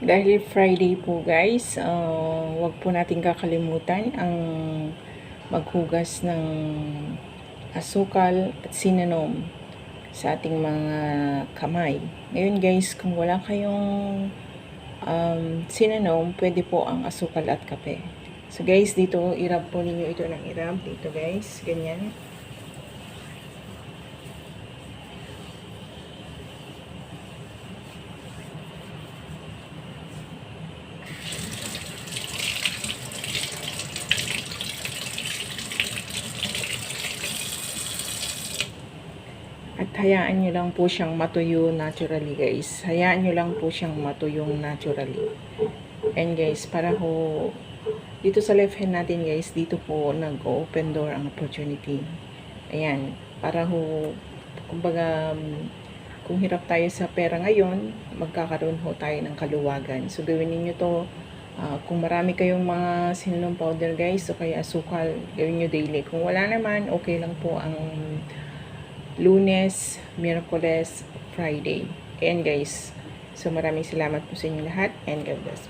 Dahil Friday po guys, uh, wag po natin kakalimutan ang maghugas ng asukal at sinanom sa ating mga kamay. Ngayon guys, kung wala kayong um, sinanom, pwede po ang asukal at kape. So guys, dito irab po ninyo ito ng irab. Dito guys, ganyan. At hayaan nyo lang po siyang matuyo naturally guys. Hayaan nyo lang po siyang matuyong naturally. And guys, para ho, dito sa left hand natin guys, dito po nag-open door ang opportunity. Ayan, para ho, kumbaga, um, kung hirap tayo sa pera ngayon, magkakaroon ho tayo ng kaluwagan. So, gawin ninyo to, ah, kung marami kayong mga sinunong powder guys, o kaya asukal, gawin nyo daily. Kung wala naman, okay lang po ang Lunes, Miyerkules, Friday. Ayan guys. So maraming salamat po sa inyo lahat and God bless.